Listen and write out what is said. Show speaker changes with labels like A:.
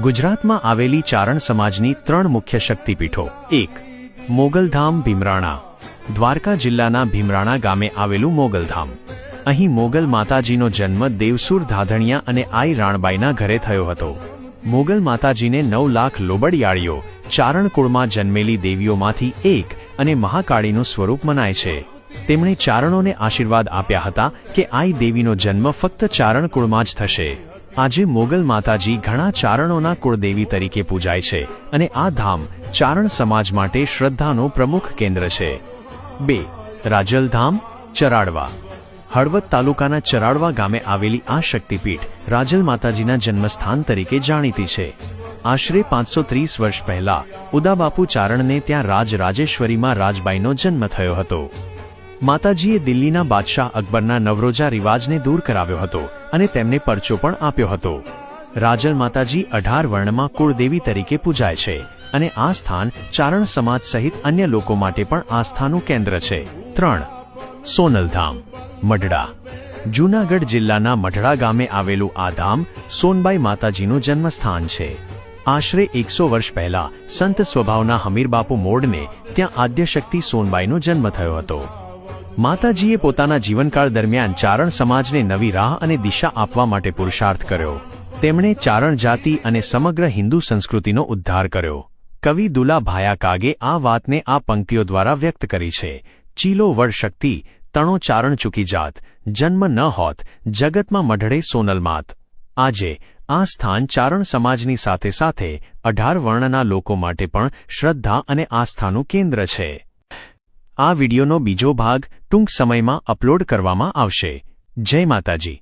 A: ગુજરાતમાં આવેલી ચારણ સમાજની ત્રણ મુખ્ય શક્તિપીઠો. એક, મોગલધામ ભીમરાણા. દ્વારકા જિલ્લાના ભીમરાણા ગામે આવેલું મોગલધામ. અહીં મોગલ માતાજીનો જન્મ દેવસુર ધાધણિયા અને આઈ રાણબાઈના ઘરે થયો હતો. મોગલ માતાજીને નવ લાખ લોબડિયાળીઓ ચારણ કુળમાં જન્મેલી દેવીઓમાંથી એક અને મહાકાળીનું સ્વરૂપ મનાય છે. તેમણે ચારણોને આશીર્વાદ આપ્યા હતા કે આઈ દેવીનો જન્મ ફક્ત ચારણ કુળમાં જ થશે. આજે મોગલ માતાજી ઘણા ચારણોના કુળદેવી તરીકે પૂજાય છે અને આ ધામ ચારણ સમાજ માટે શ્રદ્ધાનો પ્રમુખ કેન્દ્ર છે. બે રાજલધામ ચરાડવા. હળવદ તાલુકાના ચરાડવા ગામે આવેલી આ શક્તિપીઠ રાજલ માતાજીના જન્મસ્થાન તરીકે જાણીતી છે. આશરે પાંચસો ત્રીસ વર્ષ પહેલા ઉદાબાપુ ચારણને ત્યાં રાજ રાજેશ્વરીમાં રાજબાઈનો જન્મ થયો હતો. માતાજીએ દિલ્હીના બાદશાહ અકબરના નવરોજા રિવાજને દૂર કરાવ્યો હતો અને તેમને પરચો પણ આપ્યો હતો. રાજલ માતાજી અઢાર વર્ણમાં કુળદેવી તરીકે પૂજાય છે અને આ સ્થાન ચારણ સમાજ સહિત અન્ય લોકો માટે પણ આસ્થાનું કેન્દ્ર છે. ત્રણ. સોનલધામ, મઢડા. જૂનાગઢ જિલ્લાના મઢડા ગામે આવેલું આ ધામ સોનબાઈ માતાજીનું જન્મસ્થાન છે. આશરે એકસો વર્ષ પહેલા સંત સ્વભાવના હમીરબાપુ મોડને ત્યાં આદ્યશક્તિ સોનબાઈનો જન્મ થયો હતો. માતાજીએ પોતાના જીવનકાળ દરમિયાન ચારણ સમાજને નવી રાહ અને દિશા આપવા માટે પુરુષાર્થ કર્યો. તેમણે ચારણ જાતિ અને સમગ્ર હિન્દુ સંસ્કૃતિનો ઉદ્ધાર કર્યો. કવિ દુલા ભાયા કાગે આ વાતને આ પંક્તિઓ દ્વારા વ્યક્ત કરી છે. ચીલો વડ શક્તિ, તણો ચારણ ચૂકી જાત, જન્મ ન હોત, જગતમાં મઢડે સોનલમાત આજે, આ સ્થાન ચારણ સમાજની સાથે સાથે અઢાર વર્ણના લોકો માટે પણ શ્રદ્ધા અને આસ્થાનું કેન્દ્ર છે. આ વિડીયોનો બીજો ભાગ ટૂંક સમયમાં અપલોડ કરવામાં આવશે. જય માતાજી.